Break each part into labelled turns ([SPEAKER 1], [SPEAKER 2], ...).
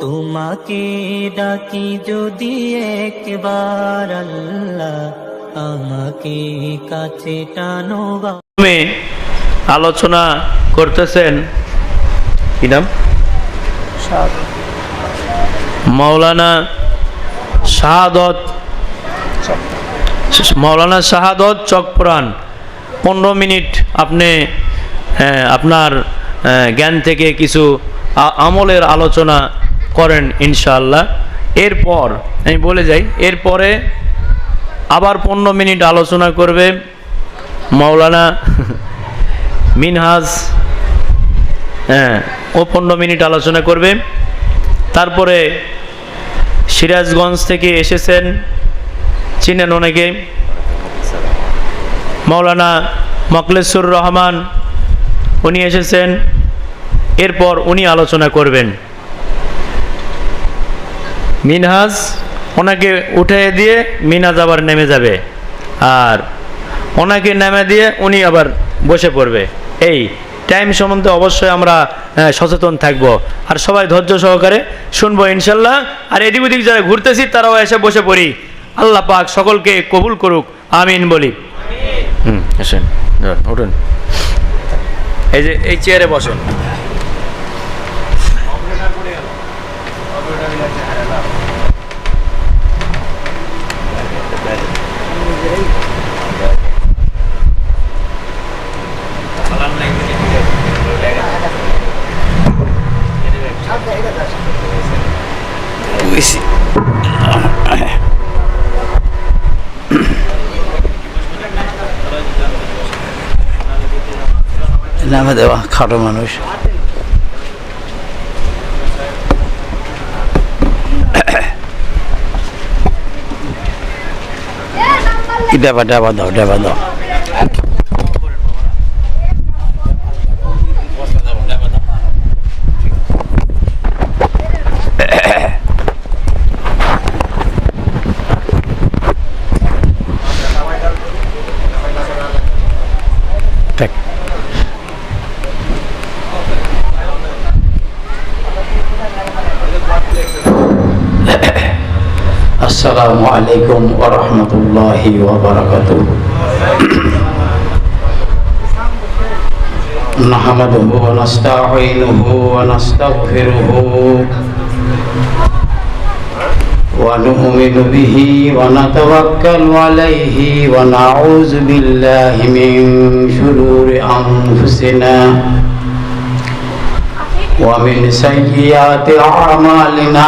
[SPEAKER 1] তোমাকে ডাকি যদি একবার আল্লাহ আমাকে কাছে টানো
[SPEAKER 2] তুমি আলোচনা করতেছেন। কি নাম? মাওলানা শাহাদত মাওলানা শাহাদত চকপুরান পনেরো মিনিট আপনি আপনার জ্ঞান থেকে কিছু আমলের আলোচনা করেন ইনশাআল্লাহ। এরপর, আমি বলে যাই, এরপরে আবার পনেরো মিনিট আলোচনা করবে মাওলানা মিনহাজ। হ্যাঁ ও পনেরো মিনিট আলোচনা করবে। তারপরে সিরাজগঞ্জ থেকে এসেছেন, চিনেন অনেকে। মাওলানা মকলেশ্বর রহমান, উনি এসেছেন। এরপর উনি আলোচনা করবেন। মিনহাজ ওনাকে উঠে দিয়ে মিনহাজ আবার নেমে যাবে। আর ওনাকে নেমে দিয়ে উনি আবার বসে পড়বে। এই টাইম সম্বন্ধে অবশ্যই আমরা সচেতন থাকব। আর সবাই ধৈর্য সহকারে শুনব ইনশাল্লাহ। আর এদিক ওদিক যারা ঘুরতেছি, তারাও এসে বসে পড়ি। আল্লাহ পাক সকলকে কবুল করুক। আমিন বলি। হুম, আসেন। উঠুন। এই যে, এই চেয়ারে বসেন।
[SPEAKER 3] নামে দেওয়া খাটো মানুষ। ডাবা ডাবা দাও ডেবা দাও। السلام عليكم ورحمة الله وبركاته نحمده ونستعينه ونستغفره ونؤمن به ونتوكل عليه ونعوذ بالله من شرور أنفسنا ومن سيئات أعمالنا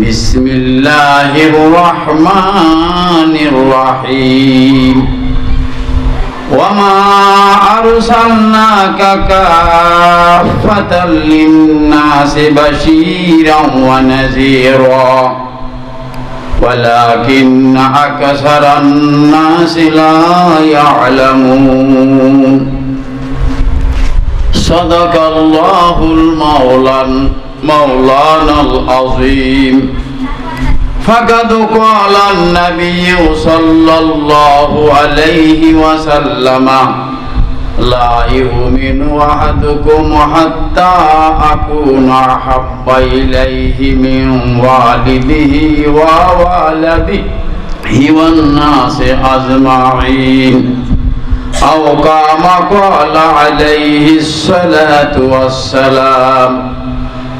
[SPEAKER 3] بسم الله الرحمن الرحيم. وما أرسلناك كافة للناس بشيرا ونذيرا. ولكن أكثر الناس لا يعلمون. صدق الله المولى. مولانا العظيم. فقد قال النبي صلى الله عليه وسلم لا يؤمن أحدكم حتى أكون أحب إليه من والده ووالده والناس أجمعين. أو كما قال عليه الصلاة والسلام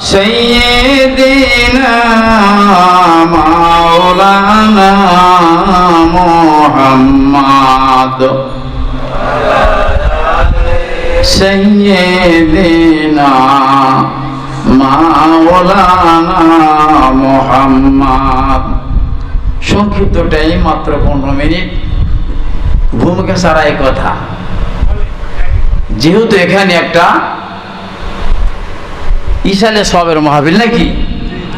[SPEAKER 3] سيدنا مولانا محمد سيدنا মাওলানা মোহাম্মদ সংক্ষিপ্তটাই মাত্র পনেরো মিনিট ভূমিকা ছাড়াই কথা যেহেতু এখানে একটা ইসালে সবের মাহফিল নাকি?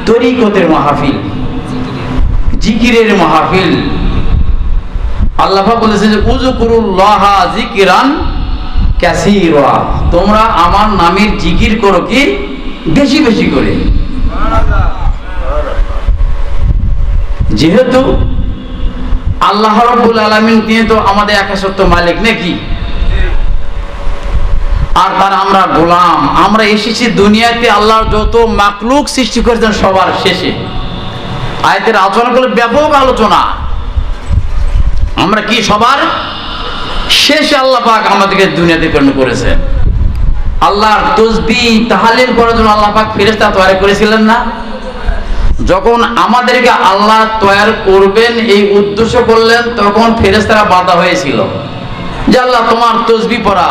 [SPEAKER 3] তরিকতের মাহফিল। জিকিরের মাহফিল। আল্লাহ বলেছে যে উজুকুরুল্লাহ জিকিরান ক্যাসিরা তোমরা আমার নামের জিকির করো কি? বেশি বেশি করে। যেহেতু আল্লাহ রব্বুল আলমিন নিয়ে তো আমাদের একাশত্ব মালিক নাকি? আর তার আমরা গোলাম। আমরা এসেছি দুনিয়াতে আল্লাহর যত মাকলুক সৃষ্টি করেছেন সবার শেষে। আয়তের আলোচনা করলে ব্যাপক আলোচনা। আমরা কি সবার শেষে আল্লাহ পাক আমাদেরকে দুনিয়াতে প্রেরণ করেছে আল্লাহর তসবি তাহালিল করার জন্য আল্লাহ পাক ফেরেস্তা তৈরি করেছিলেন না? যখন আমাদেরকে আল্লাহ তৈরি করবেন, এই উদ্দেশ্য করলেন, তখন ফেরেস্তারা বাধা হয়েছিল। যে আল্লাহ তোমার তসবি পড়া।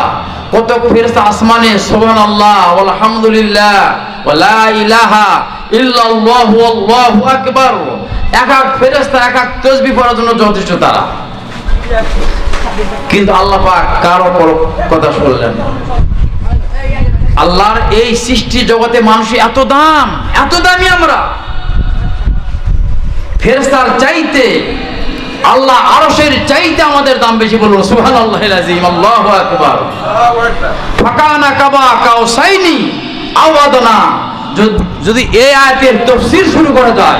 [SPEAKER 3] কত ফেরেস্তা আসমানে সোহান আল্লাহ আলহামদুলিল্লাহ ওলা ইলাহা ইল্লাল্লাহু, আল্লাহু আকবার। এক এক ফেরেস্তা এক এক তসবি পড়ার জন্য যথেষ্ট তারা। কিন্তু আল্লাহ পাক কারও কথা শুনলেন না। আল্লাহর এই সৃষ্টি জগতে মানুষের এত দাম, এত দামি আমরা। ফেরেস্তার চাইতে আল্লাহ আরশের চাইতে আমাদের দাম বেশি বলব সুহান আল্লাহ আজিম আল্লাহ আকবার। ফাকানা কাবা কাউসাইনি আওয়াদনা। যদি- যদি এই আয়াতের তফসির শুরু করা যায়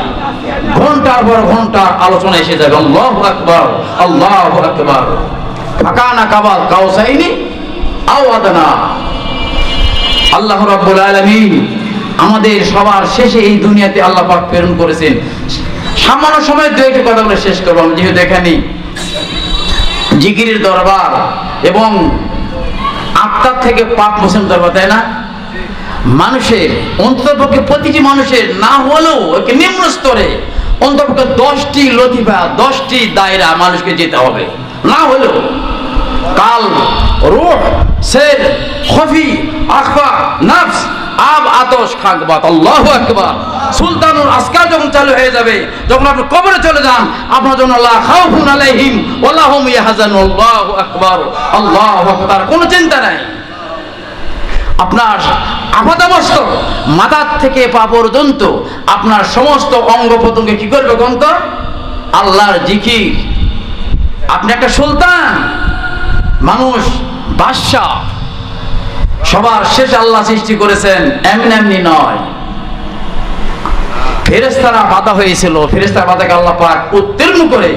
[SPEAKER 3] ঘণ্টার পর ঘণ্টার আলোচনা এসে যাবে আল্লাহ আকবার আল্লাহ আকবার। ফাকানা কাবা কাউসাইনি আওয়াদনা। আল্লাহ রাব্বুল আলামিন আমাদের সবার শেষে এই দুনিয়াতে আল্লাহ পাক প্রেরণ করেছেন। সামান্য সময় দু একটি কথা বলে শেষ করব। আমি যেহেতু এখানে জিগিরির দরবার এবং আত্মার থেকে পাপ মোসেন দরবার, তাই না? মানুষের অন্ততপক্ষে প্রতিটি মানুষের না হলেও একে নিম্ন স্তরে অন্ততপক্ষে দশটি লতিফা, দশটি দায়রা মানুষকে যেতে হবে। না হলেও কাল, রূহ, সের, খফি, আখফা, নফস আব আতশ খাকবাত আল্লাহু আকবার। সুলতানুল আসকার যখন চালু হয়ে যাবে, যখন আপনি কবরে চলে যান, আপনার জন্য লা খাউফুন আলাইহিম ওয়ালা হুম ইয়াহজানুন, আল্লাহু আকবার আল্লাহু আকবার। কোনো চিন্তা নাই। আপনার আপাতামস্ত মাথার থেকে পা পর্যন্ত আপনার সমস্ত অঙ্গ প্রত্যঙ্গে কি করবে গন্ত আল্লাহর জিকির। আপনি একটা সুলতান, মানুষ, বাদশাহ। সবার শেষ আল্লাহ সৃষ্টি করেছেন, এমনি এমনি নয়। ফেরেস্তারা বাধা হয়েছিল ফেরেস্তার বাধাকে আল্লাহ পাক উত্তীর্ণ করে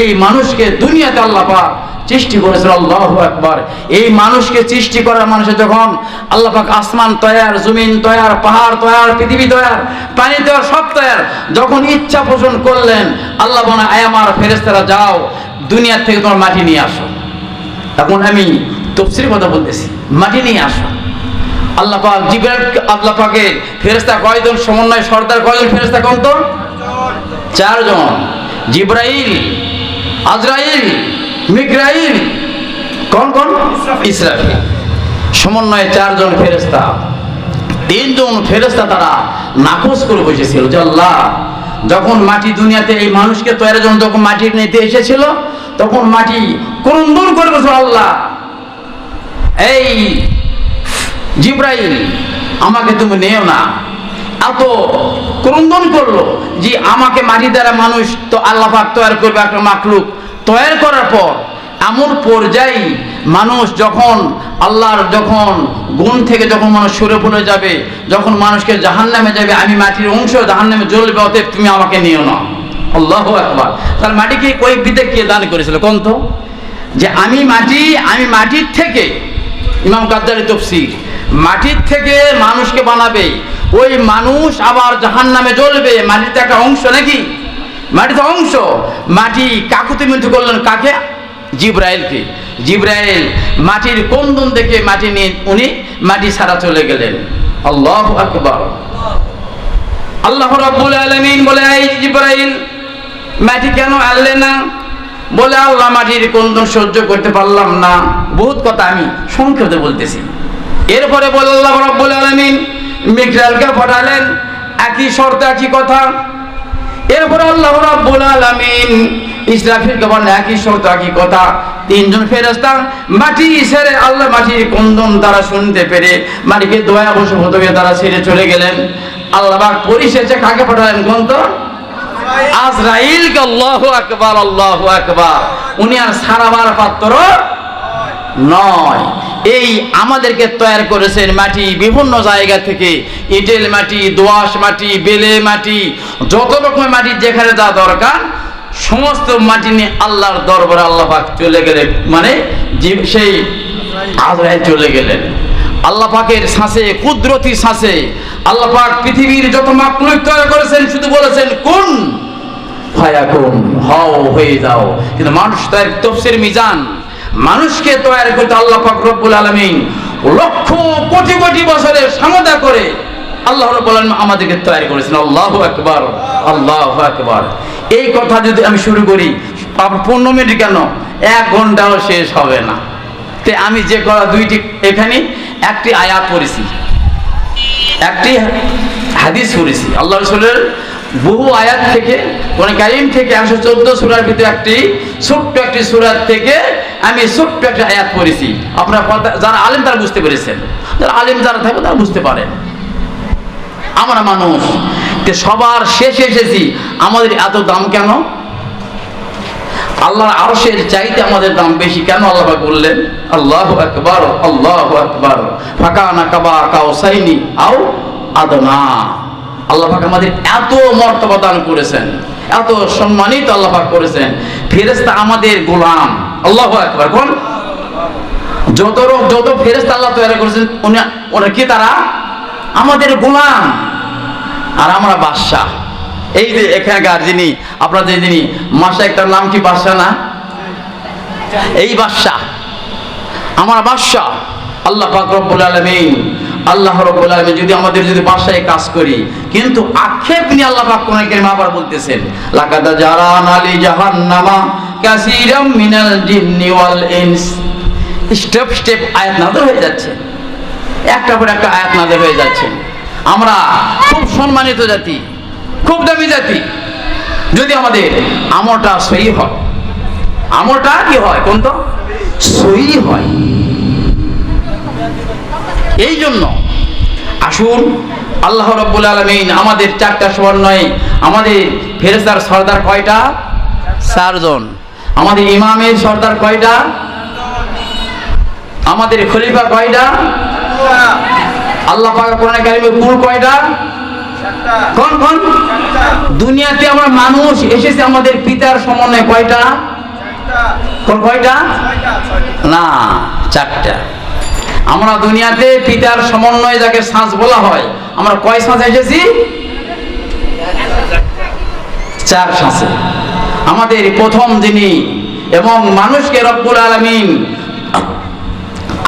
[SPEAKER 3] এই মানুষকে দুনিয়াতে আল্লাহ পাক সৃষ্টি করেছিল, আল্লাহ একবার এই মানুষকে সৃষ্টি করার মানুষের যখন আল্লাহ পাক আসমান তয়ার, জমিন তয়ার, পাহাড় তয়ার, পৃথিবী তয়ার পানি তয়ার, সব তয়ার, যখন ইচ্ছা পোষণ করলেন, আল্লাহ বনা আয়ামার ফেরেস্তারা যাও দুনিয়ার থেকে তোমার মাটি নিয়ে আসো। এখন আমি তফসির কথা বলতেছি, মাটি নিয়ে আসো। আল্লাহ পাক জিব্রাইল, আল্লাহ পাকে ফেরেশতা কয়জন, সমন্বয় সর্দার কয়জন, ফেরেশতা কোন তো? চারজন। জিব্রাইল, আজরাইল, মিকরাইল, কোন কোন? ইসরাফিল। সমন্বয়ে চারজন ফেরেশতা। তিনজন ফেরেশতা তারা নাকচ করে বসেছিল যে আল্লাহ, যখন মাটি দুনিয়াতে এই মানুষকে তৈরির জন্য যখন মাটি নিতে এসেছিল, তখন মাটি করুন্দর করে বসে আল্লাহ, এই জিব্রাইল, আমাকে তুমি নেও না। এত ক্রন্দন করল যে আমাকে মাটি দ্বারা মানুষ তো আল্লাহ পাক তৈরি করবে একটা মাকলুক তৈরি করার পর এমন পর্যায়ে মানুষ যখন আল্লাহর যখন গুণ থেকে যখন মানুষ সরে পড়ে যাবে, যখন মানুষকে জাহান নামে যাবে, আমি মাটির অংশ জাহান নামে জ্বলবে, অতএব তুমি আমাকে নিও না। আল্লাহ একবার তার মাটিকে ওই বিদে কে দান করেছিল কোন তো? যে আমি মাটি, আমি মাটির থেকে ইমাম কাদ্দারি তফসির মাটির থেকে মানুষকে বানাবে। ওই মানুষ আবার জাহান নামে জ্বলবে। মাটিতে একটা অংশ নাকি? মাটিতে অংশ। মাটি কাকুতি মিনতি করলেন কাকে? জিব্রাইলকে। জিব্রাইল মাটির কন্দন দেখে মাটি নিয়ে উনি মাটি ছাড়া চলে গেলেন। আল্লাহ আকবার। আল্লাহ রাব্বুল আলামিন বলে, এই জিব্রাইল, মাটি কেন আনলে না? বলে, আল্লাহ মাটির কন্দন সহ্য করতে পারলাম না। বহুত কথা আমি সংক্ষেপে বলতেছি। এরপরে বলে আলামিন মিকরালকে পাঠালেন। একই শর্ত, একই কথা। এরপরে আল্লাহ রাব্বুল আলামিন ইসরাফিলকে বলেন একই শর্ত, একই কথা। তিনজন ফেরেশতা মাটি ছেড়ে আল্লাহ মাটির কন্দন তারা শুনতে পেরে মাটিকে দয়া বসে হতকে তারা ছেড়ে চলে গেলেন। আল্লাহ পাক পরিশেষে কাকে পাঠালেন কোন তো? আজরাইলকে। আল্লাহু আকবার আল্লাহু আকবার। উনি আর সারাবার পাত্র নয়। এই আমাদেরকে তৈরি করেছেন মাটি বিভিন্ন জায়গা থেকে। ইটেল মাটি দোয়াশ মাটি, বেলে মাটি, যত রকমের মাটি যেখানে যা দরকার, সমস্ত মাটি নিয়ে আল্লাহর দরবারে আল্লাহ পাক চলে গেলেন মানে সেই আজরাইল চলে গেলেন। আল্লাহ পাকের শ্বাসে কুদরতি শ্বাসে আল্লাহ পাক পৃথিবীর যত মাকলুক তৈরি করেছেন, শুধু বলেছেন, কোন, ফায়াকুন, হও, হয়ে যাও। কিন্তু মানুষ তার তফসির মিজান মানুষকে তৈরি করতে আল্লাহ পাক রব্বুল লক্ষ কোটি কোটি বছরের সামদা করে আল্লাহ রব্বুল আলামিন আমাদেরকে তৈরি করেছেন। আল্লাহু আকবার আল্লাহু আকবার। এই কথা যদি আমি শুরু করি পনেরো মিনিট কেন? এক ঘন্টাও শেষ হবে না। তে আমি যে করা দুইটি এখানে একটি আয়াত পড়েছি, একটি হাদিস পড়েছি। আল্লাহ রসুলের বহু আয়াত থেকে কোন কারিম থেকে একশো চোদ্দ সুরার ভিতরে একটি ছোট্ট একটি সুরার থেকে আমি ছোট্ট একটা আয়াত পড়েছি। আপনার যারা আলিম তারা বুঝতে পেরেছেন। যারা আলিম যারা থাকবে তারা বুঝতে পারেন। আমরা মানুষ সবার শেষে এসেছি, আমাদের এত দাম কেন? আল্লাহর আরশের চাইতে আমাদের দাম বেশি কেন আল্লাহ বললেন? আল্লাহু আকবার আল্লাহু আকবার। ফাকানা কাবা কাউসাইনি আও আদনা। আল্লাহ পাক আমাদের এত মর্তবা দান করেছেন, এত সম্মানিত আল্লাহ পাক করেছেন। ফেরেশতা আমাদের গোলাম, আল্লাহু আকবার, কোন? যত রোগ, যত ফেরেশতা আল্লাহ তৈরি করেছেন, উনি ওরা কি তারা? আমাদের গোলাম। আর আমরা বাদশাহ। এই যে এখানকার যিনি, আপনাদের যিনি, মাসা একটার নাম কি বাদশাহ না? এই বাদশাহ। আমার বাদশাহ। আল্লাহ পাক রব্বুল আলামিন আল্লাহ রব্বুল আলামিন যদি আমাদের যদি বাসায় কাজ করি, কিন্তু আক্ষেপ নিয়ে আল্লাহ পাক কোরআন কারীমে আবার বলতেছেন, লাকাদ জারান আলি জাহান্নামা কাসীরাম মিনাল জিন্নি ওয়াল ইনস। স্টেপ স্টেপ, আয়াত নাযিল হয়ে যাচ্ছে। একটা পর একটা আয়াত নাযিল হয়ে যাচ্ছে। আমরা খুব সম্মানিত জাতি, খুব দামি জাতি। যদি আমাদের আমলটা সহি হয়, আমলটা কি হয় কোন তো সহি হয়। এই জন্য আসুন, আল্লাহ রব্বুল আলমিন আমাদের চারটা সমন্বয়ে আমাদের ফেরেস্তার সর্দার কয়টা? চারজন। আমাদের ইমামের সর্দার কয়টা? আমাদের খলিফা কয়টা? আল্লাহ পাক কোরআন কুল কয়টা? কোন কোন? দুনিয়াতে আমরা মানুষ এসেছে আমাদের পিতার সমন্বয়ে কয়টা? কোন কয়টা? না, চারটা। আমরা দুনিয়াতে পিতার সমন্বয়ে যাকে শ্বাস বলা হয়, আমরা কয় শ্বাস এসেছি? চার শ্বাসে আমাদের প্রথম যিনি এবং মানুষকে রব্বুল আলমিন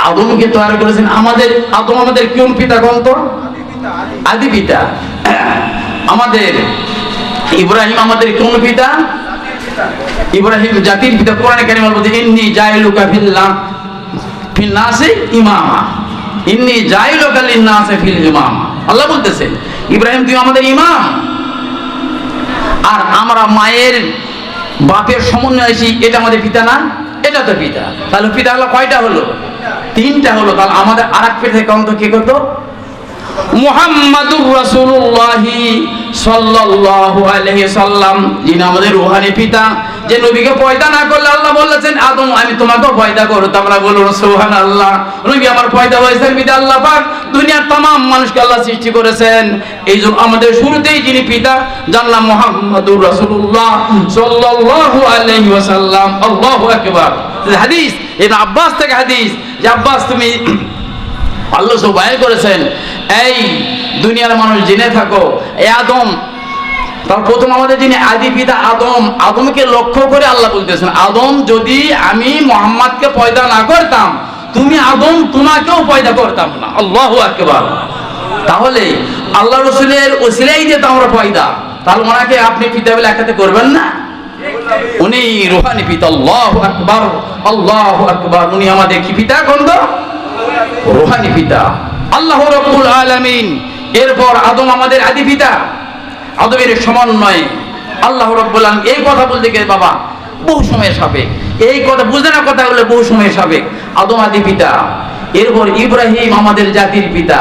[SPEAKER 3] আদমকে তৈরি করেছেন, আমাদের আদম আমাদের কোন পিতা কোন তো আদি পিতা। আমাদের ইব্রাহিম আমাদের কোন পিতা? ইব্রাহিম জাতির পিতা, কোরআনে কারিমে বলতে ইন্নি জাইলুকা ফিল্লাহ ইব্রাহিম আমাদের ইমাম। আর আমরা মায়ের বাপের সমন্বয় আমাদের পিতা না? এটা তো পিতা। তাহলে পিতা হলো কয়টা হলো? তিনটা হলো। তাহলে আমাদের আর এক পেটে কে কত মুহাম্মাদুর রাসূলুল্লাহি সাল্লাল্লাহু আলাইহি সাল্লাম যিনি আমাদের রূহানি পিতা যে নবীকে পয়দা না করলে আল্লাহ বলেছেন আদম আমি তোমাকেও পয়দা করতাম না বলুন সুবহানাল্লাহ নবী আমার পয়দা হয়েছেন বিদা আল্লাহ পাক দুনিয়ার तमाम মানুষকে আল্লাহ সৃষ্টি করেছেন এই জন্য আমাদের শুরুতেই যিনি পিতা জানলাম মুহাম্মাদুর রাসূলুল্লাহ সাল্লাল্লাহু আলাইহি ওয়াসাল্লাম আল্লাহু আকবার হাদিস ইবনে আব্বাস থেকে হাদিস যে আব্বাস তুমি আল্লাহ সব বাইর করেছেন, এই দুনিয়ার মানুষ জেনে থাকো, এ আদম, তার প্রথম আমাদের যিনি আদি পিতা আদম, আদমকে লক্ষ্য করে আল্লাহ বলতেছেন, আদম, যদি আমি মোহাম্মদকে পয়দা না করতাম, তুমি আদম তোমাকেও পয়দা করতাম না। আল্লাহ আকবার। তাহলে আল্লাহ রসুলের ওসিলাই দিয়ে তো আমরা পয়দা তাহলে ওনাকে আপনি পিতা বলে একাতে করবেন না? উনি রুহানি পিতা, আল্লাহ আকবার আল্লাহ আকবার, উনি আমাদের কি পিতা, কোন রুহানি পিতা। আল্লাহ রব্বুল আলামিন, এরপর আদম আমাদের আদি পিতা। আদমের সমন্বয়ে আল্লাহ রব্বুল আলামিন এই কথা বলতে গিয়ে বাবা, বহু সময় সাবেক এই কথা বুঝতে না কথা বলে বহু সময় সাবেক আদম আদি পিতা, এরপর ইব্রাহিম আমাদের জাতির পিতা।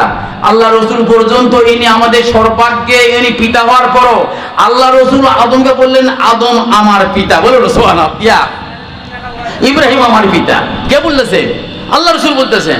[SPEAKER 3] আল্লাহ রসুল পর্যন্ত ইনি আমাদের সর্বাগ্যে ইনি পিতা হওয়ার পরও আল্লাহ রসুল আদমকে বললেন, আদম আমার পিতা। বলে ইয়া। ইব্রাহিম আমার পিতা। কে বলতেছেন আল্লাহ রসুল বলতেছেন।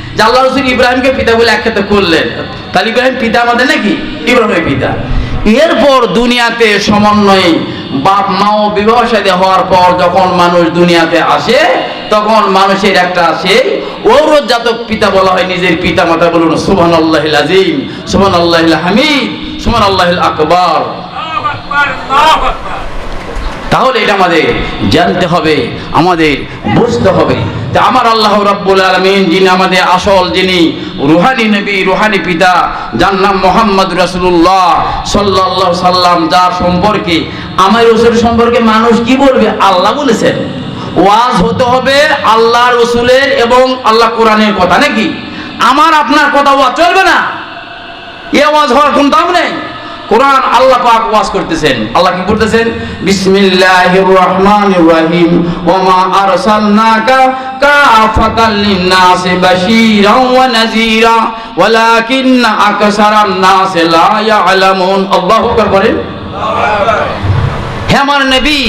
[SPEAKER 3] যে আল্লাহ রসুল ইব্রাহিমকে পিতা বলে একসাথে করলেন তাহলে ইব্রাহিম পিতা আমাদের নাকি? ইব্রাহিমের পিতা। এরপর দুনিয়াতে সমন্বয়ে বাপ মা ও বিবাহ সাথে হওয়ার পর যখন মানুষ দুনিয়াতে আসে, তখন মানুষের একটা আছে ঔরজাত পিতা বলা হয় নিজের পিতা মাতা বলুন সুবহান আল্লাহ আজিম সুবহান আল্লাহ হামিদ সুবহান আল্লাহ আকবর। তাহলে এটা আমাদের জানতে হবে, আমাদের বুঝতে হবে। আমার আল্লাহ রাব্বুল আলামিন যিনি আমাদের আসল, যিনি রুহানি নবী, রুহানি পিতা, যার নাম মোহাম্মদ রাসূলুল্লাহ সাল্লাল্লাহু সাল্লাম, যার সম্পর্কে, আমার রসুল সম্পর্কে মানুষ কি বলবে? আল্লাহ বলেছেন। ওয়াজ হতে হবে আল্লাহ রসুলের এবং আল্লাহ কোরআনের কথা, নাকি? আমার আপনার কথা ওয়াজ চলবে না। এ ওয়াজ হওয়ার কোন দাম নেই। কোরআন আল্লাহ পাক ওয়াজ করতেছেন। আল্লাহ কি করতেছেন? বিসমিল্লাহির রহমানির রহিম ওমা আরসালনাকা কাফাতাল লিন-নাসি বাশীরাও ওয়া নাযীরা। ওয়ালাকিন্না আকসারান নাসি লা ইয়ালামুন। আল্লাহু আকবার বলেন। হে আমার নবী,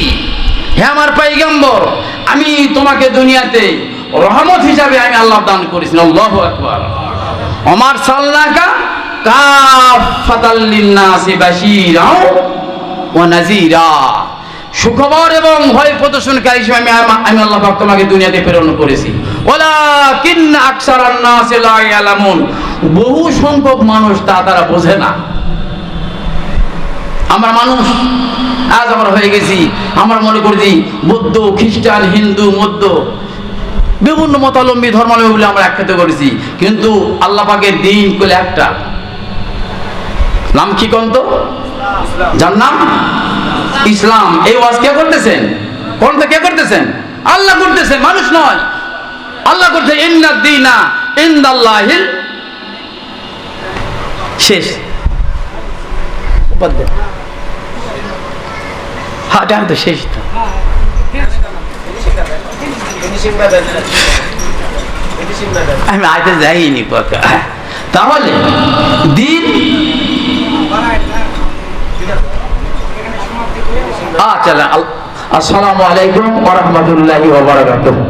[SPEAKER 3] হে আমার পয়গম্বর, আমি তোমাকে দুনিয়াতে রহমত হিসাবে আমি আল্লাহ দান করেছি। আল্লাহু আকবার। আমার সাল্লাকা সুখবর এবং ভয় প্রদর্শনকারী হিসেবে আমি আমি আল্লাহ দুনিয়াতে প্রেরণ করেছি। বহু সংখ্যক মানুষ তা তারা বোঝে না। আমরা মানুষ, আজ আমরা হয়ে গেছি। আমরা মনে করছি বৌদ্ধ, খ্রিস্টান, হিন্দু, মধ্য, বিভিন্ন মতালম্বী ধর্মালম্বী আমরা একসাথে করেছি। কিন্তু আল্লাহ পাকের দিন করলে একটা। নাম কি কন্ত যার নাম? ইসলাম। এই ওয়াজ কে করতেছেন? কোন কে করতেছেন? আল্লাহ করতেছেন মানুষ নয়। আল্লাহ করছে, ইন্না দিনা ইন্দাল্লাহিল শেষ। হ্যাঁ তো শেষ তো। আমি আইতে যাইনি কথা তাহলে দিন আলাইকুম ওয়া রাহমাতুল্লাহি ওয়া বারাকাতুহু।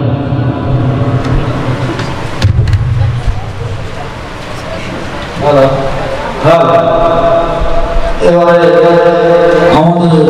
[SPEAKER 4] হ্যালো আমাদের